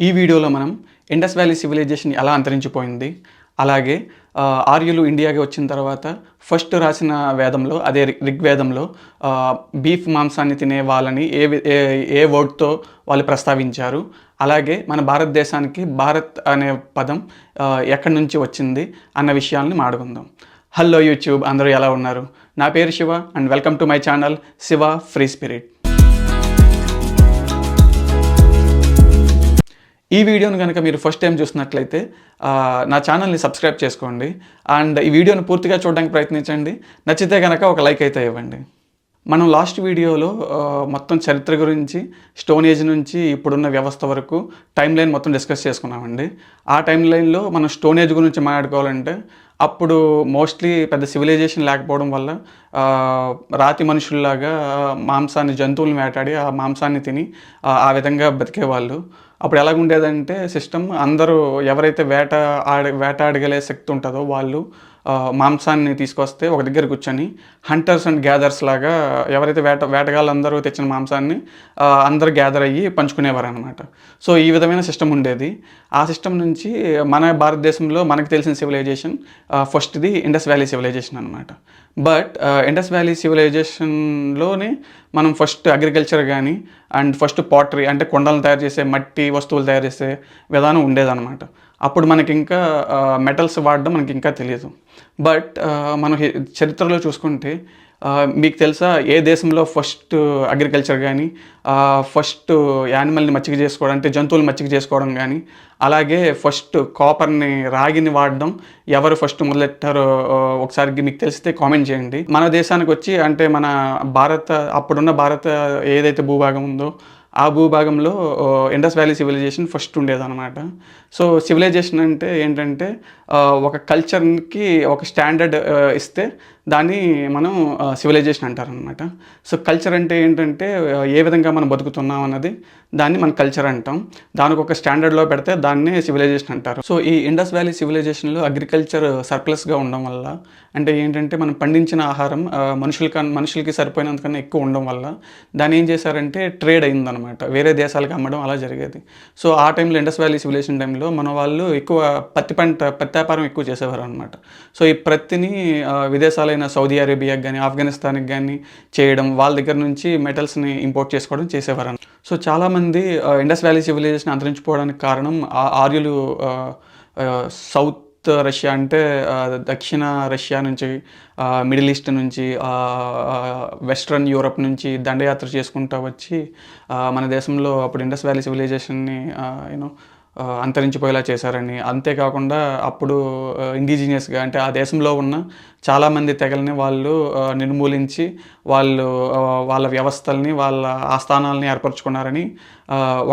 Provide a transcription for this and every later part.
ఈ వీడియోలో మనం ఇండస్ వ్యాలీ సివిలైజేషన్ ఎలా అంతరించిపోయింది అలాగే ఆర్యులు ఇండియాకి వచ్చిన తర్వాత ఫస్ట్ రాసిన వేదంలో అదే ఋగ్వేదంలో బీఫ్ మాంసాన్ని తినే వాళ్ళని ఏ ఏ ఏ వర్డ్తో వాళ్ళు ప్రస్తావించారు. అలాగే మన భారతదేశానికి భారత్ అనే పదం ఎక్కడి నుంచి వచ్చింది అన్న విషయాల్ని మాడుకుందాం హలో యూట్యూబ్ అందరూ ఎలా ఉన్నారు? నా పేరు Shiva and welcome to my channel Shiva free spirit. ఈ వీడియోను కనుక మీరు ఫస్ట్ టైం చూసినట్లయితే నా ఛానల్ని సబ్స్క్రైబ్ చేసుకోండి. అండ్ ఈ వీడియోను పూర్తిగా చూడడానికి ప్రయత్నించండి. నచ్చితే కనుక ఒక లైక్ అయితే ఇవ్వండి. మనం లాస్ట్ వీడియోలో మొత్తం చరిత్ర గురించి స్టోన్ ఏజ్ నుంచి ఇప్పుడున్న వ్యవస్థ వరకు టైం లైన్ మొత్తం డిస్కస్ చేసుకున్నామండి. ఆ టైం లైన్లో మనం స్టోన్ ఏజ్ గురించి మాట్లాడుకోవాలంటే అప్పుడు మోస్ట్లీ పెద్ద సివిలైజేషన్ లేకపోవడం వల్ల రాతి మనుషుల్లాగా మాంసాన్ని జంతువులను వేటాడి ఆ మాంసాన్ని తిని ఆ, ఆ విధంగా బతికేవాళ్ళు. అప్పుడు ఎలాగుండేదంటే సిస్టమ్ అందరూ ఎవరైతే వేట ఆడ వేటాడగలే శక్తి ఉంటుందో వాళ్ళు మాంసాన్ని తీసుకొస్తే ఒక దగ్గర కూర్చొని హంటర్స్ అండ్ గ్యాదర్స్ లాగా ఎవరైతే వేట వేటగాళ్ళందరూ తెచ్చిన మాంసాన్ని అందరూ గ్యాదర్ అయ్యి పంచుకునేవారు అనమాట సో ఈ విధమైన సిస్టమ్ ఉండేది. ఆ సిస్టమ్ నుంచి మన భారతదేశంలో మనకు తెలిసిన సివిలైజేషన్ ఫస్ట్ది ఇండస్ వ్యాలీ సివిలైజేషన్ అనమాట బట్ ఇండస్ వ్యాలీ సివిలైజేషన్లోనే మనం ఫస్ట్ అగ్రికల్చర్ కానీ అండ్ ఫస్ట్ పాటరీ అంటే కొండలను తయారు చేసే మట్టి వస్తువులు తయారు చేసే విధానం ఉండేదన్నమాట. అప్పుడు మనకి ఇంకా uh, మెటల్స్ వాడడం మనకి ఇంకా తెలియదు. బట్ uh, మనం చరిత్రలో చూసుకుంటే మీకు తెలుసా ఏ దేశంలో ఫస్ట్ అగ్రికల్చర్ కానీ ఫస్ట్ యానిమల్ని మచ్చిక చేసుకోవడం అంటే జంతువులు మచ్చిక చేసుకోవడం కానీ అలాగే ఫస్ట్ కాపర్ని రాగిని వాడడం ఎవరు ఫస్ట్ మొదలెట్టారో ఒకసారి మీకు తెలిస్తే కామెంట్ చేయండి. మన దేశానికి వచ్చి అంటే మన భారత అప్పుడున్న భారత ఏదైతే భూభాగం ఉందో ఆ భూభాగంలో ఇండస్ వ్యాలీ సివిలైజేషన్ ఫస్ట్ ఉండేదన్నమాట. సో సివిలైజేషన్ అంటే ఏంటంటే ఒక కల్చర్కి ఒక స్టాండర్డ్ ఇస్తే దాన్ని మనం సివిలైజేషన్ అంటారనమాట సో కల్చర్ అంటే ఏంటంటే ఏ విధంగా మనం బతుకుతున్నాం అన్నది దాన్ని మనం కల్చర్ అంటాం. దానికి ఒక స్టాండర్డ్లో పెడితే దాన్ని సివిలైజేషన్ అంటారు. సో ఈ ఇండస్ వ్యాలీ సివిలైజేషన్లో అగ్రికల్చర్ సర్ప్లస్గా ఉండడం వల్ల అంటే ఏంటంటే మనం పండించిన ఆహారం ఆ, మనుషులకి మనుషులకి సరిపోయినంతకన్నా ఎక్కువ ఉండడం వల్ల దాన్ని ఏం చేశారంటే ట్రేడ్ అయిందనమాట వేరే దేశాలకు అమ్మడం అలా జరిగేది. సో ఆ టైంలో ఇండస్ వ్యాలీ సివిలైజేషన్ టైంలో మన వాళ్ళు ఎక్కువ పత్తి పంట పత్తి వ్యాపారం ఎక్కువ చేసేవారు అనమాట సో ఈ ప్రత్తిని ఆ, విదేశాలైన సౌదీ అరేబియాకి కానీ ఆఫ్ఘనిస్తాన్కి కానీ చేయడం వాళ్ళ దగ్గర నుంచి మెటల్స్ని ఇంపోర్ట్ చేసుకోవడం చేసేవారు సో చాలామంది ఇండస్ వ్యాలీ సివిలైజేషన్ అంతరించిపోవడానికి కారణం ఆ ఆర్యులు సౌత్ రష్యా అంటే దక్షిణ రష్యా నుంచి మిడిల్ ఈస్ట్ నుంచి వెస్ట్రన్ యూరప్ నుంచి దండయాత్ర చేసుకుంటూ వచ్చి మన దేశంలో అప్పుడు ఇండస్ వ్యాలీ సివిలైజేషన్ని యూనో అంతరించిపోయేలా చేశారని. అంతేకాకుండా అప్పుడు ఇండిజినియస్గా అంటే ఆ దేశంలో ఉన్న చాలామంది తెగల్ని వాళ్ళు నిర్మూలించి వాళ్ళు వాళ్ళ వ్యవస్థల్ని వాళ్ళ ఆస్థానాలని ఏర్పరచుకున్నారని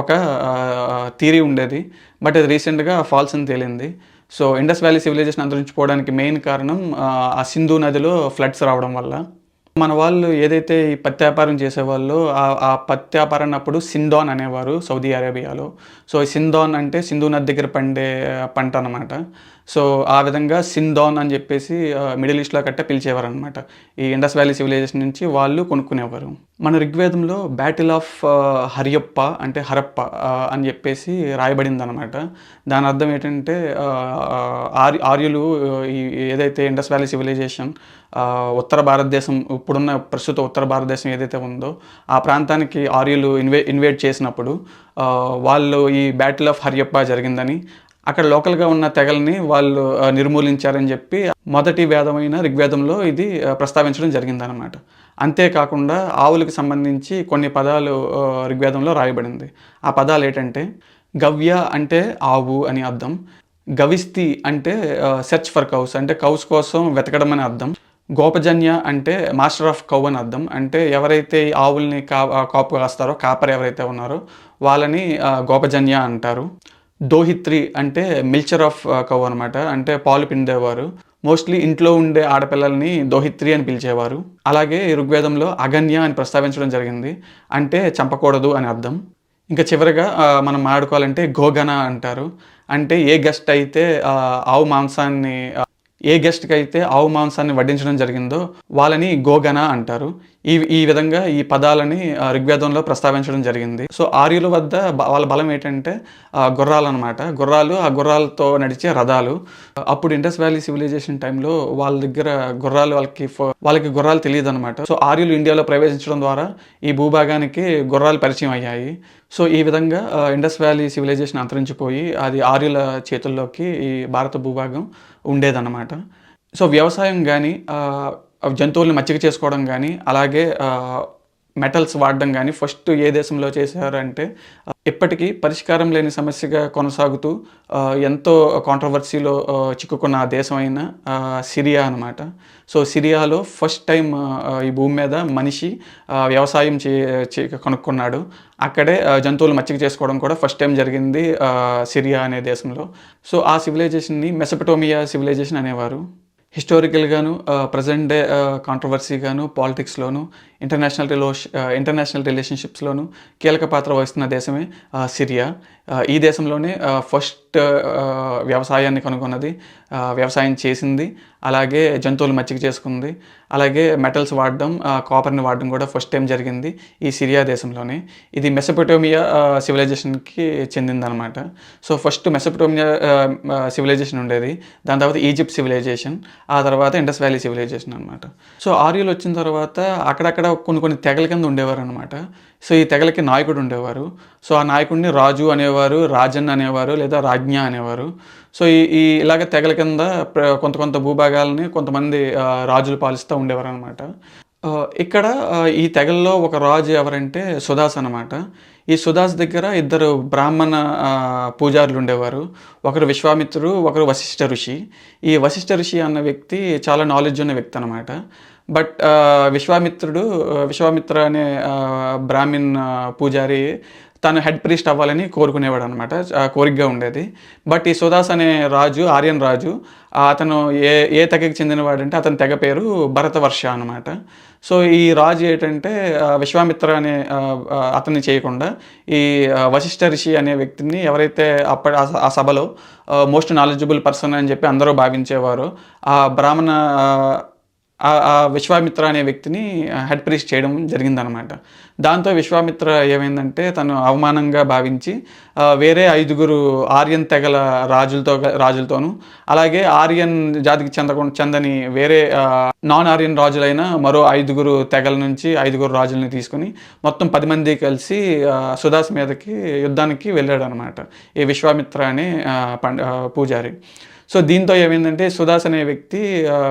ఒక థీరీ ఉండేది. బట్ అది రీసెంట్గా ఫాల్స్ అని తేలింది. సో ఇండస్ వ్యాలీ సివిలైజేషన్ అంతరించిపోవడానికి మెయిన్ కారణం ఆ సింధు నదిలో ఫ్లడ్స్ రావడం వల్ల. మన వాళ్ళు ఏదైతే ఈ పత్తి వ్యాపారం చేసేవాళ్ళు ఆ- ఆ పత్తి వ్యాపారం అప్పుడు సింధాన్ అనేవారు సౌదీ అరేబియాలో. సో ఈ సింధాన్ అంటే సింధు నది దగ్గర పండే పంట అనమాట సో ఆ విధంగా సింధాన్ అని చెప్పేసి మిడిల్ ఈస్ట్లో కట్టే పిలిచేవారు అనమాట ఈ ఇండస్ వ్యాలీ సివిలైజేషన్ నుంచి వాళ్ళు కొనుక్కునేవారు. మన ఋగ్వేదంలో బ్యాటిల్ ఆఫ్ uh, హరియప్ప అంటే హరప్ప uh, అని చెప్పేసి రాయబడింది అనమాట దాని అర్థం ఏంటంటే uh, ఆర్ ఆర్యులు ఈ ఏదైతే ఇండస్ వ్యాలీ సివిలైజేషన్ ఉత్తర భారతదేశం ఇప్పుడున్న ప్రస్తుత ఉత్తర భారతదేశం ఏదైతే ఉందో ఆ ప్రాంతానికి ఆర్యులు ఇన్వే ఇన్వేట్ చేసినప్పుడు వాళ్ళు ఈ బ్యాటిల్ ఆఫ్ హరియప్ప జరిగిందని అక్కడ లోకల్గా ఉన్న తెగల్ని వాళ్ళు నిర్మూలించారని చెప్పి మొదటి వేదమైన ఋగ్వేదంలో ఇది ప్రస్తావించడం జరిగిందనమాట అంతేకాకుండా ఆవులకు సంబంధించి కొన్ని పదాలు ఋగ్వేదంలో రాయబడింది. ఆ పదాలు ఏంటంటే గవ్య అంటే ఆవు అని అర్థం గవిస్తి అంటే సెర్చ్ ఫర్ కౌస్ అంటే కౌస్ కోసం వెతకడం అని అర్థం గోపజన్య అంటే మాస్టర్ ఆఫ్ కౌ అని అర్థం అంటే ఎవరైతే ఆవుల్ని కా కాపు కాస్తారో కాపర్ ఎవరైతే ఉన్నారో వాళ్ళని గోపజన్య అంటారు. దోహిత్రి అంటే మిల్చర్ ఆఫ్ కౌ అనమాట అంటే పాలు పిండేవారు. మోస్ట్లీ ఇంట్లో ఉండే ఆడపిల్లల్ని దోహిత్రి అని పిలిచేవారు. అలాగే ఋగ్వేదంలో అగన్య అని ప్రస్తావించడం జరిగింది. అంటే చంపకూడదు అని అర్థం. ఇంకా చివరిగా మనం ఆడుకోవాలంటే గోగన అంటారు. అంటే ఏ గెస్ట్ అయితే ఆవు మాంసాన్ని ఏ గెస్ట్కి అయితే ఆవు మాంసాన్ని వడ్డించడం జరిగిందో వాళ్ళని గోగన అంటారు. ఈ ఈ విధంగా ఈ పదాలని ఋగ్వేదంలో ప్రస్తావించడం జరిగింది. సో ఆర్యుల వద్ద వాళ్ళ బలం ఏంటంటే గుర్రాలు అనమాట గుర్రాలు ఆ గుర్రాలతో నడిచే రథాలు. అప్పుడు ఇండస్ వ్యాలీ సివిలైజేషన్ టైంలో వాళ్ళ దగ్గర గుర్రాలు వాళ్ళకి వాళ్ళకి గుర్రాలు తెలియదు అనమాట సో ఆర్యులు ఇండియాలో ప్రవేశించడం ద్వారా ఈ భూభాగానికి గుర్రాలు పరిచయం అయ్యాయి. సో ఈ విధంగా ఇండస్ వ్యాలీ సివిలైజేషన్ అంతరించిపోయి అది ఆర్యుల చేతుల్లోకి ఈ భారత భూభాగం ఉండేదన్నమాట. సో వ్యవసాయం కానీ జంతువుల్ని మచ్చిక చేసుకోవడం కానీ అలాగే మెటల్స్ వాడడం కానీ ఫస్ట్ ఏ దేశంలో చేశారంటే ఇప్పటికీ పరిష్కారం లేని సమస్యగా కొనసాగుతూ ఎంతో కాంట్రవర్సీలో చిక్కుకున్న ఆ దేశం అయిన సిరియా అనమాట సో సిరియాలో ఫస్ట్ టైం ఈ భూమి మీద మనిషి వ్యవసాయం చే చే- కనుక్కున్నాడు. అక్కడే జంతువులు మచ్చిక చేసుకోవడం కూడా ఫస్ట్ టైం జరిగింది సిరియా అనే దేశంలో. సో ఆ సివిలైజేషన్ని మెసపటోమియా సివిలైజేషన్ అనేవారు. హిస్టారికల్గాను ప్రజెంట్ డే కాంట్రవర్సీగాను పాలిటిక్స్లోను ఇంటర్నేషనల్ రిలో ఇంటర్నేషనల్ రిలేషన్షిప్స్లోనూ కీలక పాత్ర వహిస్తున్న దేశమే సిరియా. ఈ దేశంలోనే ఫస్ట్ వ్యవసాయాన్ని కనుగొన్నది. వ్యవసాయం చేసింది. అలాగే జంతువులు మచ్చిక చేసుకుంది. అలాగే మెటల్స్ వాడడం కాపర్ని వాడడం కూడా ఫస్ట్ టైం జరిగింది ఈ సిరియా దేశంలోనే. ఇది మెసపటోమియా సివిలైజేషన్కి చెందిందనమాట సో ఫస్ట్ మెసపటోమియా సివిలైజేషన్ ఉండేది. దాని తర్వాత ఈజిప్ట్ సివిలైజేషన్ ఆ తర్వాత ఇండస్ వ్యాలీ సివిలైజేషన్ అనమాట సో ఆర్యులు వచ్చిన తర్వాత అక్కడక్కడ కొన్ని కొన్ని తెగల కింద ఉండేవారు అనమాట సో ఈ తెగలకి నాయకుడు ఉండేవారు. సో ఆ నాయకుడిని రాజు అనేవారు రాజన్ అనేవారు లేదా రాజ్ఞ అనేవారు. సో ఈ ఈ ఇలాగ తెగల కింద కొంత కొంత భూభాగాలని కొంతమంది రాజులు పాలిస్తూ ఉండేవారు అనమాట ఇక్కడ ఈ తెగల్లో ఒక రాజు ఎవరంటే సుదాస్ అనమాట ఈ సుదాస్ దగ్గర ఇద్దరు బ్రాహ్మణ పూజారులు ఉండేవారు. ఒకరు విశ్వామిత్రుడు ఒకరు వశిష్ఠ ఋషి. ఈ వశిష్ఠ ఋషి అన్న వ్యక్తి చాలా నాలెడ్జ్ ఉన్న వ్యక్తి అనమాట బట్ విశ్వామిత్రుడు విశ్వామిత్ర అనే బ్రాహ్మిన్ పూజారి తను హెడ్ ప్రీస్ట్ అవ్వాలని కోరుకునేవాడు అనమాట కోరికగా ఉండేది. బట్ ఈ సుదాస్ అనే రాజు ఆర్యన్ రాజు అతను ఏ ఏ తెగకి చెందినవాడంటే అతని తెగ పేరు భరతవర్ష అనమాట సో ఈ రాజు ఏంటంటే విశ్వామిత్ర అనే అతన్ని చేయకుండా ఈ వశిష్ఠ ఋషి అనే వ్యక్తిని ఎవరైతే అప్పటి ఆ సభలో మోస్ట్ నాలెడ్జబుల్ పర్సన్ అని చెప్పి అందరూ భావించేవారు ఆ బ్రాహ్మణ ఆ, విశ్వామిత్ర అనే వ్యక్తిని హెడ్ ప్రీస్ట్ చేయడం జరిగిందనమాట దాంతో విశ్వామిత్ర ఏమైందంటే తను అవమానంగా భావించి వేరే ఐదుగురు ఆర్యన్ తెగల రాజులతో రాజులతోనూ అలాగే ఆర్యన్ జాతికి చెందకుండా చెందని వేరే నాన్ ఆర్యన్ రాజులైన మరో ఐదుగురు తెగల నుంచి ఐదుగురు రాజుల్ని తీసుకుని మొత్తం పది మంది కలిసి సుదాస్ మీదకి యుద్ధానికి వెళ్ళాడు అనమాట ఈ విశ్వామిత్ర అనే పండ పూజారి. సో దీంతో ఏమైందంటే సుదాస్ అనే వ్యక్తి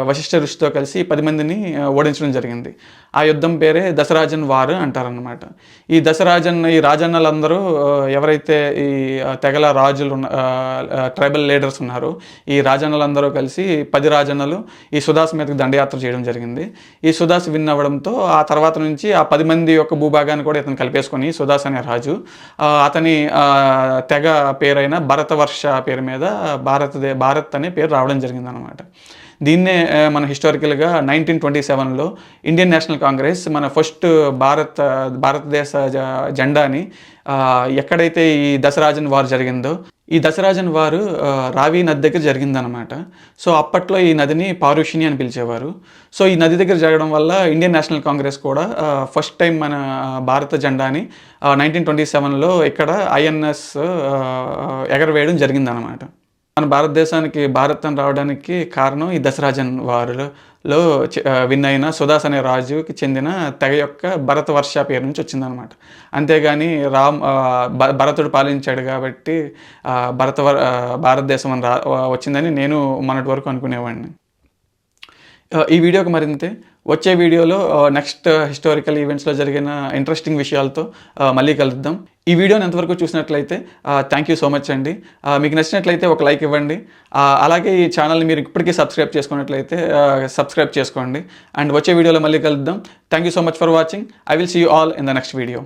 వశిష్ఠ ఋషితో కలిసి పది మందిని ఓడించడం జరిగింది. ఆ యుద్ధం పేరే దశరాజన్ వార్ అంటారనమాట ఈ దశరాజన్ ఈ రాజన్నలందరూ ఎవరైతే ఈ తెగల రాజులు ఉన్న ట్రైబల్ లీడర్స్ ఉన్నారో ఈ రాజన్నలందరూ కలిసి పది రాజన్నలు ఈ సుదాస్ మీదకి దండయాత్ర చేయడం జరిగింది. ఈ సుదాస్ విన్ అవ్వడంతో ఆ తర్వాత నుంచి ఆ పది మంది యొక్క భూభాగాన్ని కూడా ఇతను కలిపేసుకొని సుదాస్ అనే రాజు అతని తెగ పేరైన భరతవర్ష పేరు మీద భారతదే భారత్ అనే పేరు రావడం జరిగిందనమాట దీన్నే మన హిస్టారికల్గా నైన్టీన్ ట్వంటీ సెవెన్లో ఇండియన్ నేషనల్ కాంగ్రెస్ మన ఫస్ట్ భారత భారతదేశ జెండాని ఎక్కడైతే ఈ దశరాజన్ వార్ జరిగిందో ఈ దశరాజన్ వారు రావి నది దగ్గర జరిగిందనమాట సో అప్పట్లో ఈ నదిని పారుషిని అని పిలిచేవారు. సో ఈ నది దగ్గర జరగడం వల్ల ఇండియన్ నేషనల్ కాంగ్రెస్ కూడా ఫస్ట్ టైం మన భారత జెండాని నైన్టీన్ ట్వంటీ సెవెన్లో ఇక్కడ ఐఎన్ఎస్ ఎగరవేయడం జరిగిందనమాట మన భారతదేశానికి భారతం రావడానికి కారణం ఈ దశరాజన్ వారులో లో విన్ అయిన సుదాస్ అనే రాజుకి చెందిన తెగ యొక్క భరత వర్ష పేరు నుంచి వచ్చిందనమాట అంతేగాని రామ్ భ- భరతుడు పాలించాడు కాబట్టి భరత భారతదేశం అని రా వచ్చిందని నేను మొన్నటి వరకు అనుకునేవాడిని. ఈ వీడియోకి మరింతే వచ్చే వీడియోలో నెక్స్ట్ హిస్టారికల్ ఈవెంట్స్లో జరిగిన ఇంట్రెస్టింగ్ విషయాలతో మళ్ళీ కలుద్దాం. ఈ వీడియోని ఎంతవరకు చూసినట్లయితే థ్యాంక్ యూ సో మచ్ అండి. మీకు నచ్చినట్లయితే ఒక లైక్ ఇవ్వండి. అలాగే ఈ ఛానల్ని మీరు ఇప్పటికీ సబ్స్క్రైబ్ చేసుకున్నట్లయితే సబ్స్క్రైబ్ చేసుకోండి. అండ్ వచ్చే వీడియోలో మళ్ళీ కలుద్దాం. Thank you so much for watching I will see you all in the next video